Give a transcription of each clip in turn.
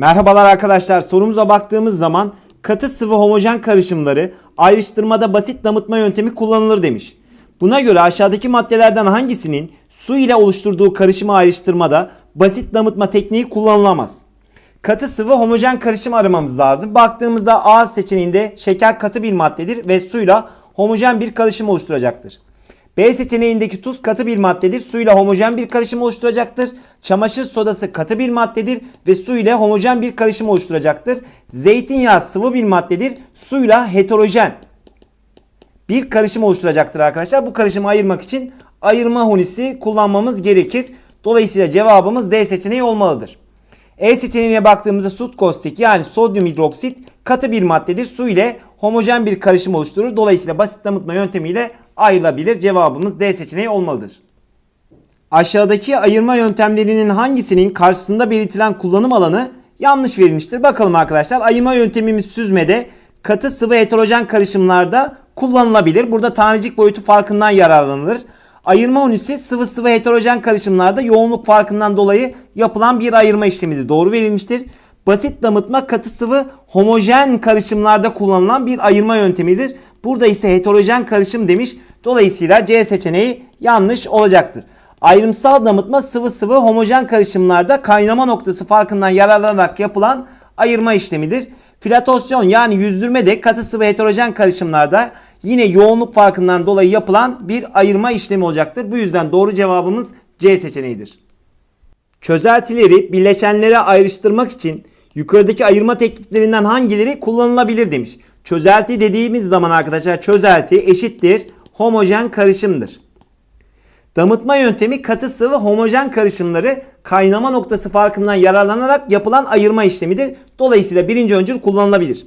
Merhabalar arkadaşlar. Sorumuza baktığımız zaman katı sıvı homojen karışımları ayrıştırmada basit damıtma yöntemi kullanılır demiş. Buna göre aşağıdaki maddelerden hangisinin su ile oluşturduğu karışımı ayrıştırmada basit damıtma tekniği kullanılamaz? Katı sıvı homojen karışım aramamız lazım. Baktığımızda A seçeneğinde şeker katı bir maddedir ve suyla homojen bir karışım oluşturacaktır. B seçeneğindeki tuz katı bir maddedir. Su ile homojen bir karışım oluşturacaktır. Çamaşır sodası katı bir maddedir ve su ile homojen bir karışım oluşturacaktır. Zeytinyağı sıvı bir maddedir. Suyla heterojen bir karışım oluşturacaktır arkadaşlar. Bu karışımı ayırmak için ayırma hunisi kullanmamız gerekir. Dolayısıyla cevabımız D seçeneği olmalıdır. E seçeneğine baktığımızda sut kostik yani sodyum hidroksit katı bir maddedir. Su ile homojen bir karışım oluşturur. Dolayısıyla basit damıtma yöntemiyle ayrılabilir. Cevabımız D seçeneği olmalıdır. Aşağıdaki ayırma yöntemlerinin hangisinin karşısında belirtilen kullanım alanı yanlış verilmiştir? Bakalım arkadaşlar. Ayırma yöntemimiz süzmede katı sıvı heterojen karışımlarda kullanılabilir. Burada tanecik boyutu farkından yararlanılır. Ayırma unisi sıvı sıvı heterojen karışımlarda yoğunluk farkından dolayı yapılan bir ayırma işlemidir. Doğru verilmiştir. Basit damıtma katı sıvı homojen karışımlarda kullanılan bir ayırma yöntemidir. Burada ise heterojen karışım demiş. Dolayısıyla C seçeneği yanlış olacaktır. Ayrımsal damıtma sıvı sıvı homojen karışımlarda kaynama noktası farkından yararlanarak yapılan ayırma işlemidir. Filatosyon yani yüzdürme de katı sıvı heterojen karışımlarda yine yoğunluk farkından dolayı yapılan bir ayırma işlemi olacaktır. Bu yüzden doğru cevabımız C seçeneğidir. Çözeltileri bileşenlere ayrıştırmak için yukarıdaki ayırma tekniklerinden hangileri kullanılabilir demiş. Çözelti dediğimiz zaman arkadaşlar çözelti eşittir homojen karışımdır. Damıtma yöntemi katı sıvı homojen karışımları kaynama noktası farkından yararlanarak yapılan ayırma işlemidir. Dolayısıyla birinci öncül kullanılabilir.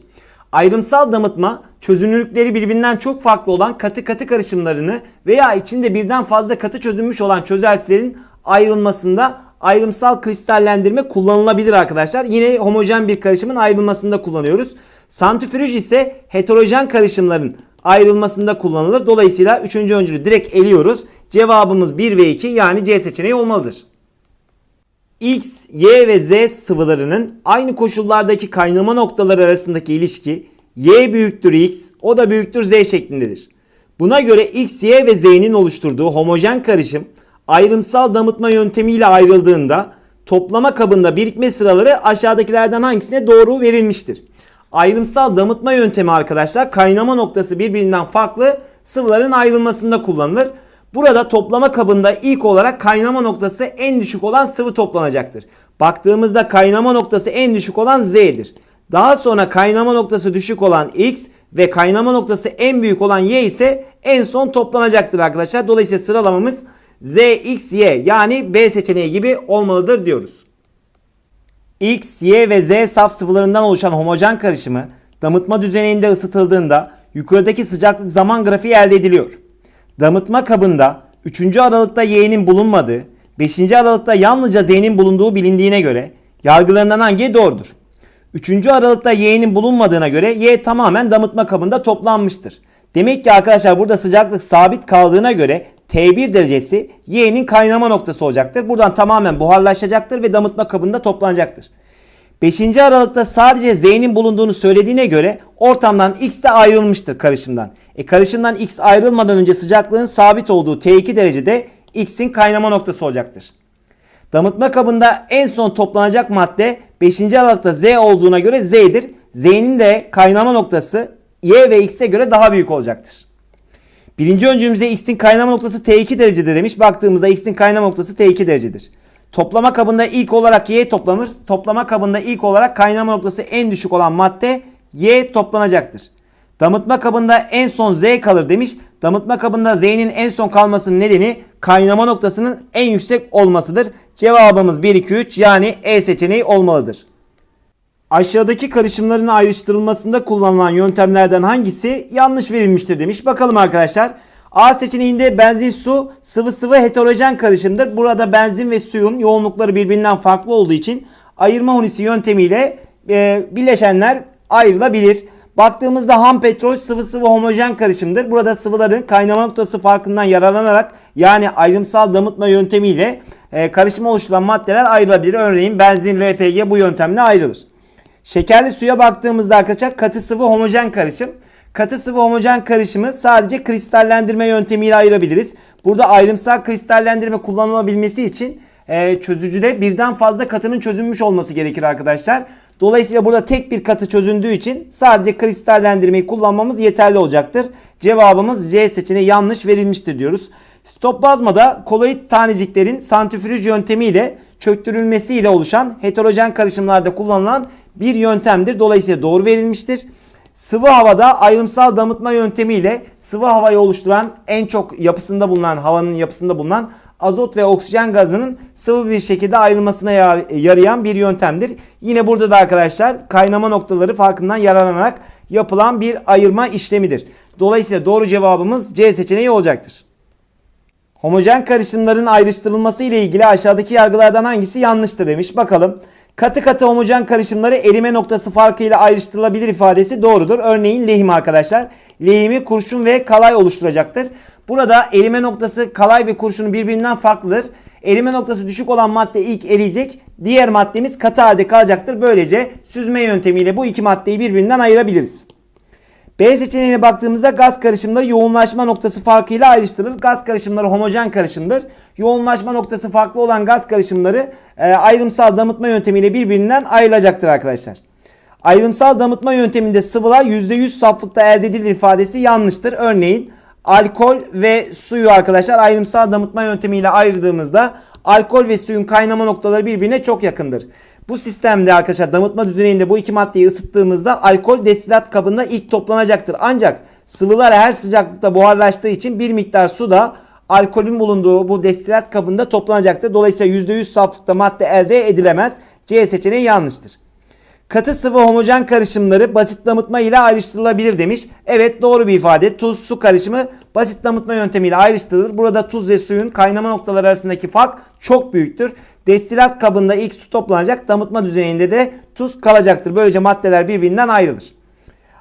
Ayrımsal damıtma çözünürlükleri birbirinden çok farklı olan katı katı karışımlarını veya içinde birden fazla katı çözünmüş olan çözeltilerin ayrılmasında ayrımsal kristallendirme kullanılabilir arkadaşlar. Yine homojen bir karışımın ayrılmasında kullanıyoruz. Santrifüj ise heterojen karışımların ayrılmasında kullanılır. Dolayısıyla 3. öncülü direkt eliyoruz. Cevabımız 1 ve 2 yani C seçeneği olmalıdır. X, Y ve Z sıvılarının aynı koşullardaki kaynama noktaları arasındaki ilişki Y büyüktür X, o da büyüktür Z şeklindedir. Buna göre X, Y ve Z'nin oluşturduğu homojen karışım ayrımsal damıtma yöntemiyle ayrıldığında toplama kabında birikme sıraları aşağıdakilerden hangisine doğru verilmiştir? Ayrımsal damıtma yöntemi arkadaşlar kaynama noktası birbirinden farklı sıvıların ayrılmasında kullanılır. Burada toplama kabında ilk olarak kaynama noktası en düşük olan sıvı toplanacaktır. Baktığımızda kaynama noktası en düşük olan Z'dir. Daha sonra kaynama noktası düşük olan X ve kaynama noktası en büyük olan Y ise en son toplanacaktır arkadaşlar. Dolayısıyla sıralamamız Z, X, Y yani B seçeneği gibi olmalıdır diyoruz. X, Y ve Z saf sıvılarından oluşan homojen karışımı damıtma düzeninde ısıtıldığında yukarıdaki sıcaklık zaman grafiği elde ediliyor. Damıtma kabında 3. aralıkta Y'nin bulunmadığı, 5. aralıkta yalnızca Z'nin bulunduğu bilindiğine göre yargılarından hangi doğrudur? 3. aralıkta Y'nin bulunmadığına göre Y tamamen damıtma kabında toplanmıştır. Demek ki arkadaşlar burada sıcaklık sabit kaldığına göre T1 derecesi Y'nin kaynama noktası olacaktır. Buradan tamamen buharlaşacaktır ve damıtma kabında toplanacaktır. 5. Aralıkta sadece Z'nin bulunduğunu söylediğine göre ortamdan X de ayrılmıştır karışımdan. E karışımdan X ayrılmadan önce sıcaklığın sabit olduğu T2 derecede X'in kaynama noktası olacaktır. Damıtma kabında en son toplanacak madde 5. aralıkta Z olduğuna göre Z'dir. Z'nin de kaynama noktası Y ve X'e göre daha büyük olacaktır. Birinci öncülümüze X'in kaynama noktası T2 derecede demiş. Baktığımızda X'in kaynama noktası T2 derecedir. Toplama kabında ilk olarak Y toplanır. Toplama kabında ilk olarak kaynama noktası en düşük olan madde Y toplanacaktır. Damıtma kabında en son Z kalır demiş. Damıtma kabında Z'nin en son kalmasının nedeni kaynama noktasının en yüksek olmasıdır. Cevabımız 1, 2, 3 yani E seçeneği olmalıdır. Aşağıdaki karışımların ayrıştırılmasında kullanılan yöntemlerden hangisi yanlış verilmiştir demiş. Bakalım arkadaşlar. A seçeneğinde benzin su sıvı sıvı heterojen karışımdır. Burada benzin ve suyun yoğunlukları birbirinden farklı olduğu için ayırma hunisi yöntemiyle e, bileşenler ayrılabilir. Baktığımızda ham petrol sıvı sıvı homojen karışımdır. Burada sıvıların kaynama noktası farkından yararlanarak yani ayrımsal damıtma yöntemiyle e, karışım oluşturan maddeler ayrılabilir. Örneğin benzin, LPG bu yöntemle ayrılır. Şekerli suya baktığımızda arkadaşlar katı sıvı homojen karışım. Katı sıvı homojen karışımı sadece kristallendirme yöntemiyle ayırabiliriz. Burada ayrımsal kristallendirme kullanılabilmesi için e, çözücüde birden fazla katının çözünmüş olması gerekir arkadaşlar. Dolayısıyla burada tek bir katı çözündüğü için sadece kristallendirmeyi kullanmamız yeterli olacaktır. Cevabımız C seçeneği yanlış verilmiştir diyoruz. Stoplazmada koloid taneciklerin santrifüj yöntemiyle çöktürülmesiyle oluşan heterojen karışımlarda kullanılan bir yöntemdir. Dolayısıyla doğru verilmiştir. Sıvı havada ayrımsal damıtma yöntemiyle sıvı havayı oluşturan en çok yapısında bulunan havanın yapısında bulunan azot ve oksijen gazının sıvı bir şekilde ayrılmasına yar- yarayan bir yöntemdir. Yine burada da arkadaşlar kaynama noktaları farkından yararlanarak yapılan bir ayırma işlemidir. Dolayısıyla doğru cevabımız C seçeneği olacaktır. Homojen karışımların ayrıştırılması ile ilgili aşağıdaki yargılardan hangisi yanlıştır demiş. Bakalım. Katı katı homojen karışımları erime noktası farkıyla ayrıştırılabilir ifadesi doğrudur. Örneğin lehim arkadaşlar. Lehimi kurşun ve kalay oluşturacaktır. Burada erime noktası kalay ve kurşunun birbirinden farklıdır. Erime noktası düşük olan madde ilk eriyecek. Diğer maddemiz katı halde kalacaktır. Böylece süzme yöntemiyle bu iki maddeyi birbirinden ayırabiliriz. B seçeneğine baktığımızda gaz karışımları yoğunlaşma noktası farkıyla ayrıştırılır. Gaz karışımları homojen karışımdır. Yoğunlaşma noktası farklı olan gaz karışımları e, ayrımsal damıtma yöntemiyle birbirinden ayrılacaktır arkadaşlar. Ayrımsal damıtma yönteminde sıvılar %100 saflıkta elde edilir ifadesi yanlıştır. Örneğin alkol ve suyu arkadaşlar ayrımsal damıtma yöntemiyle ayırdığımızda alkol ve suyun kaynama noktaları birbirine çok yakındır. Bu sistemde arkadaşlar damıtma düzeninde bu iki maddeyi ısıttığımızda alkol destilat kabında ilk toplanacaktır. Ancak sıvılar her sıcaklıkta buharlaştığı için bir miktar su da alkolün bulunduğu bu destilat kabında toplanacaktır. Dolayısıyla %100 saflıkta madde elde edilemez. C seçeneği yanlıştır. Katı sıvı homojen karışımları basit damıtma ile ayrıştırılabilir demiş. Evet doğru bir ifade. Tuz su karışımı basit damıtma yöntemiyle ayrıştırılır. Burada tuz ve suyun kaynama noktaları arasındaki fark çok büyüktür. Destilat kabında ilk su toplanacak. Damıtma düzeyinde de tuz kalacaktır. Böylece maddeler birbirinden ayrılır.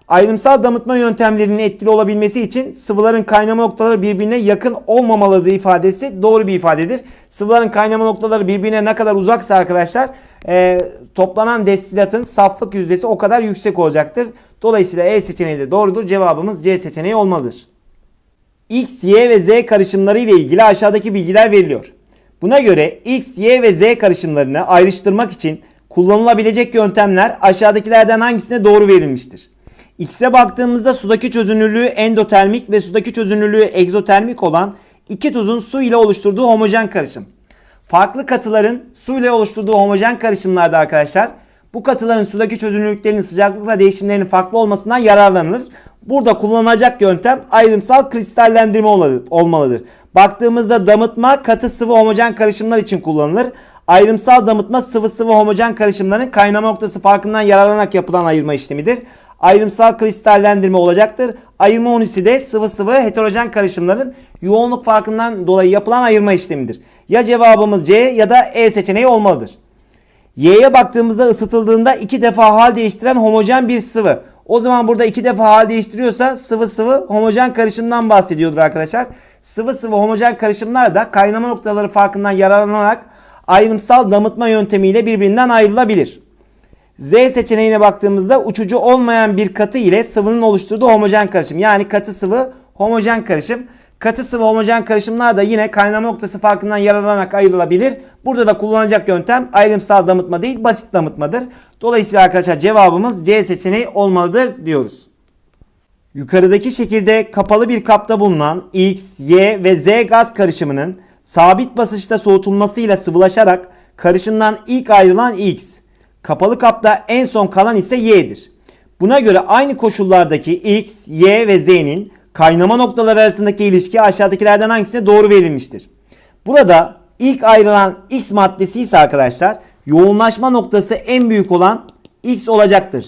Ayrımsal damıtma yöntemlerinin etkili olabilmesi için sıvıların kaynama noktaları birbirine yakın olmamalıdır ifadesi doğru bir ifadedir. Sıvıların kaynama noktaları birbirine ne kadar uzaksa arkadaşlar e, toplanan destilatın saflık yüzdesi o kadar yüksek olacaktır. Dolayısıyla E seçeneği de doğrudur. Cevabımız C seçeneği olmalıdır. X, Y ve Z karışımları ile ilgili aşağıdaki bilgiler veriliyor. Buna göre X, Y ve Z karışımlarını ayrıştırmak için kullanılabilecek yöntemler aşağıdakilerden hangisine doğru verilmiştir? X'e baktığımızda sudaki çözünürlüğü endotermik ve sudaki çözünürlüğü egzotermik olan iki tuzun su ile oluşturduğu homojen karışım. Farklı katıların su ile oluşturduğu homojen karışımlarda arkadaşlar bu katıların sudaki çözünürlüklerinin sıcaklıkla değişimlerinin farklı olmasından yararlanılır. Burada kullanılacak yöntem ayrımsal kristallendirme olmalıdır. Baktığımızda damıtma katı sıvı homojen karışımlar için kullanılır. Ayrımsal damıtma sıvı sıvı homojen karışımların kaynama noktası farkından yararlanarak yapılan ayırma işlemidir. Ayrımsal kristallendirme olacaktır. Ayırma unisi de sıvı sıvı heterojen karışımların yoğunluk farkından dolayı yapılan ayırma işlemidir. Ya cevabımız C ya da E seçeneği olmalıdır. Y'ye baktığımızda ısıtıldığında iki defa hal değiştiren homojen bir sıvı. O zaman burada iki defa hal değiştiriyorsa sıvı sıvı homojen karışımdan bahsediyordur arkadaşlar. Sıvı sıvı homojen karışımlar da kaynama noktaları farkından yararlanarak ayrımsal damıtma yöntemiyle birbirinden ayrılabilir. Z seçeneğine baktığımızda uçucu olmayan bir katı ile sıvının oluşturduğu homojen karışım. Yani katı sıvı homojen karışım. Katı sıvı homojen karışımlar da yine kaynama noktası farkından yararlanarak ayrılabilir. Burada da kullanılacak yöntem ayrımsal damıtma değil basit damıtmadır. Dolayısıyla arkadaşlar cevabımız C seçeneği olmalıdır diyoruz. Yukarıdaki şekilde kapalı bir kapta bulunan X, Y ve Z gaz karışımının sabit basınçta soğutulmasıyla sıvılaşarak karışımdan ilk ayrılan X, kapalı kapta en son kalan ise Y'dir. Buna göre aynı koşullardaki X, Y ve Z'nin kaynama noktaları arasındaki ilişki aşağıdakilerden hangisine doğru verilmiştir? Burada ilk ayrılan X maddesi ise arkadaşlar yoğunlaşma noktası en büyük olan X olacaktır.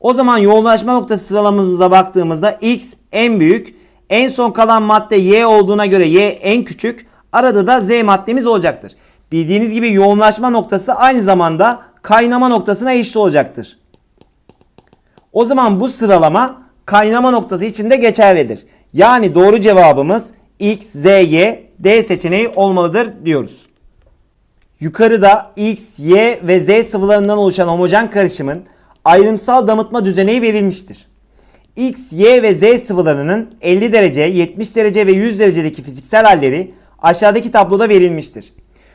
O zaman yoğunlaşma noktası sıralamamıza baktığımızda X en büyük, en son kalan madde Y olduğuna göre Y en küçük, arada da Z maddemiz olacaktır. Bildiğiniz gibi yoğunlaşma noktası aynı zamanda kaynama noktasına eşit olacaktır. O zaman bu sıralama kaynama noktası için de geçerlidir. Yani doğru cevabımız X, Z, Y, D seçeneği olmalıdır diyoruz. Yukarıda X, Y ve Z sıvılarından oluşan homojen karışımın ayrımsal damıtma düzeneği verilmiştir. X, Y ve Z sıvılarının 50 derece, 70 derece ve 100 derecedeki fiziksel halleri aşağıdaki tabloda verilmiştir.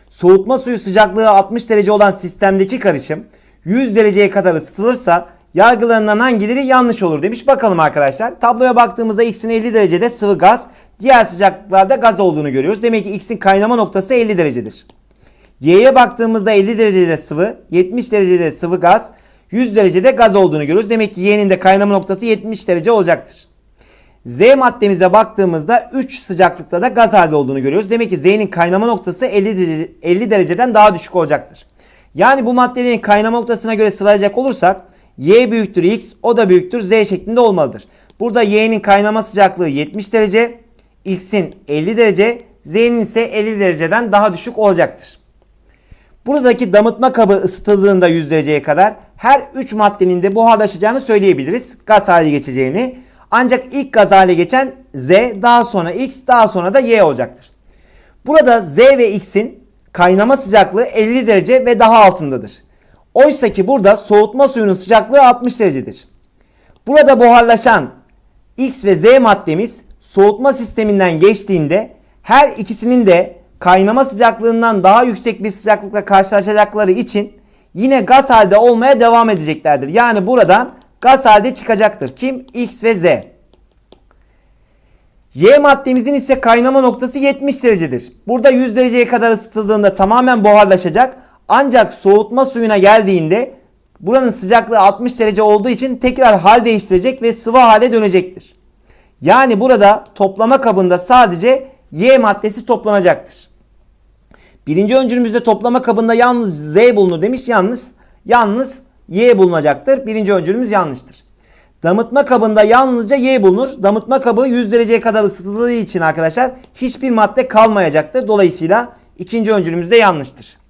Soğutma suyu sıcaklığı 60 derece olan sistemdeki karışım 100 dereceye kadar ısıtılırsa yargılarından hangileri yanlış olur demiş. Bakalım arkadaşlar. Tabloya baktığımızda X'in 50 derecede sıvı gaz, diğer sıcaklıklarda gaz olduğunu görüyoruz. Demek ki X'in kaynama noktası 50 derecedir. Y'ye baktığımızda 50 derecede sıvı, 70 derecede sıvı gaz, 100 derecede gaz olduğunu görüyoruz. Demek ki Y'nin de kaynama noktası 70 derece olacaktır. Z maddemize baktığımızda 3 sıcaklıkta da gaz halde olduğunu görüyoruz. Demek ki Z'nin kaynama noktası 50, derece, 50 dereceden daha düşük olacaktır. Yani bu maddelerin kaynama noktasına göre sıralayacak olursak Y büyüktür X, o da büyüktür Z şeklinde olmalıdır. Burada Y'nin kaynama sıcaklığı 70 derece, X'in 50 derece, Z'nin ise 50 dereceden daha düşük olacaktır. Buradaki damıtma kabı ısıtıldığında 100 dereceye kadar her 3 maddenin de buharlaşacağını söyleyebiliriz. Gaz hale geçeceğini. Ancak ilk gaz hale geçen Z, daha sonra X, daha sonra da Y olacaktır. Burada Z ve X'in kaynama sıcaklığı 50 derece ve daha altındadır. Oysa ki burada soğutma suyunun sıcaklığı 60 derecedir. Burada buharlaşan X ve Z maddemiz soğutma sisteminden geçtiğinde her ikisinin de kaynama sıcaklığından daha yüksek bir sıcaklıkla karşılaşacakları için yine gaz halde olmaya devam edeceklerdir. Yani buradan gaz halde çıkacaktır. Kim? X ve Z. Y maddemizin ise kaynama noktası 70 derecedir. Burada 100 dereceye kadar ısıtıldığında tamamen buharlaşacak. Ancak soğutma suyuna geldiğinde buranın sıcaklığı 60 derece olduğu için tekrar hal değiştirecek ve sıvı hale dönecektir. Yani burada toplama kabında sadece Y maddesi toplanacaktır. Birinci öncülümüzde toplama kabında yalnız Z bulunur demiş. Yalnız yalnız Y bulunacaktır. Birinci öncülümüz yanlıştır. Damıtma kabında yalnızca Y bulunur. Damıtma kabı 100 dereceye kadar ısıtıldığı için arkadaşlar hiçbir madde kalmayacaktır. Dolayısıyla ikinci öncülümüz de yanlıştır.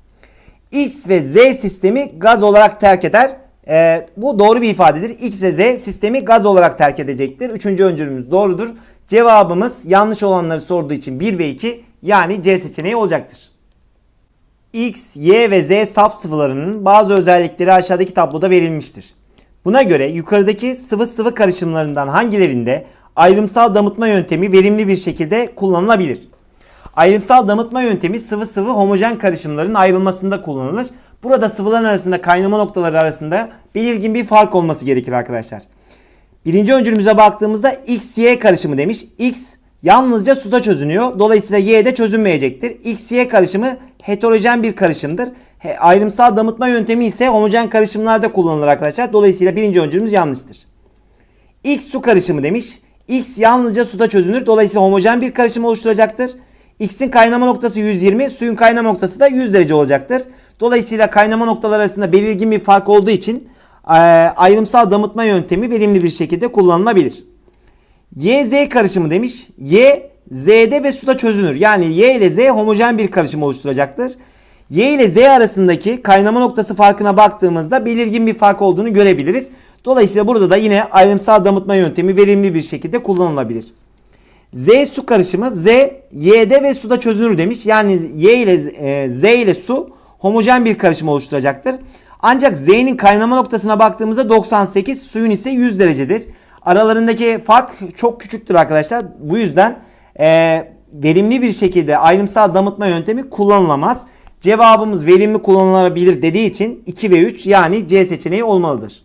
X ve Z sistemi gaz olarak terk eder. Ee, bu doğru bir ifadedir. X ve Z sistemi gaz olarak terk edecektir. Üçüncü öncülümüz doğrudur. Cevabımız yanlış olanları sorduğu için 1 ve 2 yani C seçeneği olacaktır. X, Y ve Z saf sıvılarının bazı özellikleri aşağıdaki tabloda verilmiştir. Buna göre yukarıdaki sıvı sıvı karışımlarından hangilerinde ayrımsal damıtma yöntemi verimli bir şekilde kullanılabilir? Ayrımsal damıtma yöntemi sıvı sıvı homojen karışımların ayrılmasında kullanılır. Burada sıvıların arasında kaynama noktaları arasında belirgin bir fark olması gerekir arkadaşlar. Birinci öncülümüze baktığımızda X-Y karışımı demiş. X yalnızca suda çözünüyor. Dolayısıyla Y de çözünmeyecektir. X-Y karışımı heterojen bir karışımdır. He, ayrımsal damıtma yöntemi ise homojen karışımlarda kullanılır arkadaşlar. Dolayısıyla birinci öncülümüz yanlıştır. X su karışımı demiş. X yalnızca suda çözünür. Dolayısıyla homojen bir karışım oluşturacaktır. X'in kaynama noktası 120, suyun kaynama noktası da 100 derece olacaktır. Dolayısıyla kaynama noktaları arasında belirgin bir fark olduğu için e, ayrımsal damıtma yöntemi verimli bir şekilde kullanılabilir. Y-Z karışımı demiş. Y, Z'de ve suda çözünür. Yani Y ile Z homojen bir karışım oluşturacaktır. Y ile Z arasındaki kaynama noktası farkına baktığımızda belirgin bir fark olduğunu görebiliriz. Dolayısıyla burada da yine ayrımsal damıtma yöntemi verimli bir şekilde kullanılabilir. Z su karışımı Z, Y'de ve suda çözünür demiş. Yani Y ile e, Z ile su homojen bir karışım oluşturacaktır. Ancak Z'nin kaynama noktasına baktığımızda 98, suyun ise 100 derecedir. Aralarındaki fark çok küçüktür arkadaşlar. Bu yüzden e, verimli bir şekilde ayrımsal damıtma yöntemi kullanılamaz. Cevabımız verimli kullanılabilir dediği için 2 ve 3 yani C seçeneği olmalıdır.